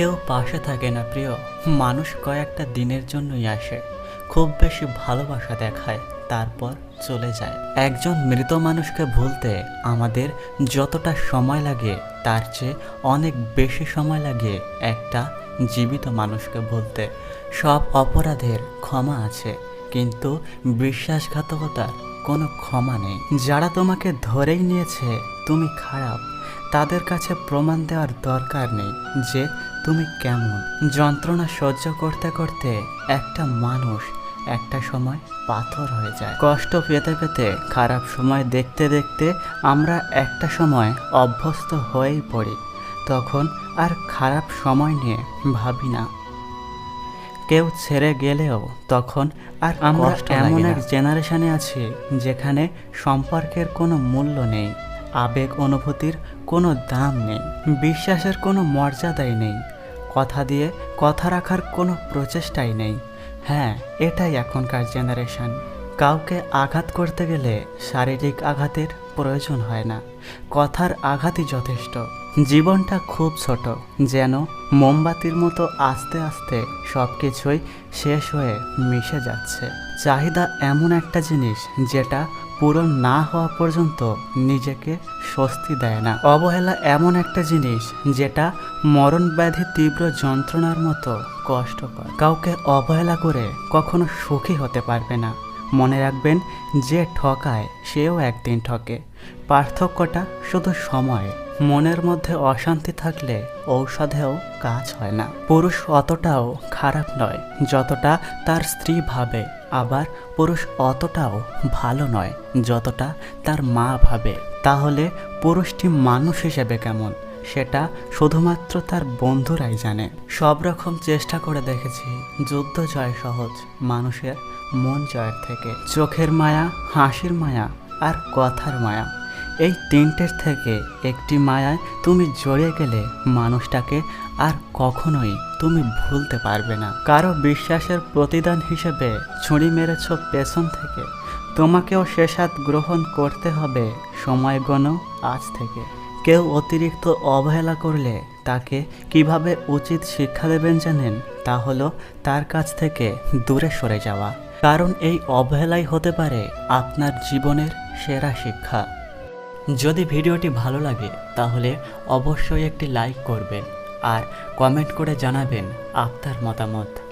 কেউ পাশে থাকে না, প্রিয়। মানুষ কয়েকটা দিনের জন্যই আসে, খুব বেশি ভালোবাসা দেখায়, তারপর চলে যায়। একজন মৃত মানুষকে ভুলতে আমাদের যতটা সময় লাগে, তার চেয়ে অনেক বেশি সময় লাগে একটা জীবিত মানুষকে ভুলতে। সব অপরাধের ক্ষমা আছে, কিন্তু বিশ্বাসঘাতকতার কোনো ক্ষমা নেই। যারা তোমাকে ধরেই নিয়েছে, তুমি খারাপ। তাদের কাছে প্রমাণ দেওয়ার দরকার নেই যে তুমি কেমন? যন্ত্রণা সহ্য করতে করতে একটা মানুষ একটা সময় পাথর হয়ে যায়। কষ্ট পেতে পেতে খারাপ সময় দেখতে দেখতে আমরা একটা সময় অভ্যস্ত হয়েই পড়ি। তখন আর খারাপ সময় নিয়ে ভাবি না। কেউ ছেড়ে গেলেও তখন আর আমরা এমন এক জেনারেশনে আছি যেখানে সম্পর্কের কোনো মূল্য নেই। আবেগ অনুভূতির কোনো দাম নেই, বিশ্বাসের কোনো মর্যাদাই নেই, কথা দিয়ে কথা রাখার কোনো প্রচেষ্টাই নেই। হ্যাঁ এটাই এখনকার জেনারেশন কাউকে আঘাত করতে গেলে শারীরিক আঘাতের প্রয়োজন হয় না। কথার আঘাতই যথেষ্ট। জীবনটা খুব ছোট, যেন মোমবাতির মতো আস্তে আস্তে সব কিছুই শেষ হয়ে মিশে যাচ্ছে। চাহিদা এমন একটা জিনিস যেটা পূরণ না হওয়া পর্যন্ত নিজেকে স্বস্তি দেয় না। অবহেলা এমন একটা জিনিস যেটা মরণ ব্যাধি তীব্র যন্ত্রণার মতো কষ্টকর। কাউকে অবহেলা করে কখনো সুখী হতে পারবে না। মনে রাখবেন যে ঠকায়, সেও একদিন ঠকে। পার্থক্যটা শুধু সময়। মনের মধ্যে অশান্তি থাকলে ঔষধেও কাজ হয় না। পুরুষ অতটাও খারাপ নয়, যতটা তার স্ত্রী ভাবে। আবার পুরুষ অতটাও ভালো নয়, যতটা তার মা ভাবে। তাহলে পুরুষটি মানুষ হিসেবে কেমন? সেটা শুধুমাত্র তার বন্ধুরাই জানে। সব রকম চেষ্টা করে দেখেছি, যুদ্ধ জয় সহজ, মানুষের মন জয়ের থেকে। চোখের মায়া, হাসির মায়া আর কথার মায়া। এই তিনটের থেকে একটি মায়ায় তুমি জড়িয়ে গেলে মানুষটাকে আর কখনোই তুমি ভুলতে পারবে না। কারও বিশ্বাসের প্রতিদান হিসেবে ছুরি মেরেছ পেছন থেকে। তোমাকেও সে গ্রহণ করতে হবে সময় গণ আজ থেকে। কেউ অতিরিক্ত অবহেলা করলে তাকে কীভাবে উচিত শিক্ষা দেবেন জানেন? তা হলো তার কাছ থেকে দূরে সরে যাওয়া। কারণ এই অবহেলাই হতে পারে আপনার জীবনের সেরা শিক্ষা। যদি ভিডিওটি ভালো লাগে, তাহলে অবশ্যই একটি লাইক করবেন আর কমেন্ট করে জানাবেন আপনার মতামত।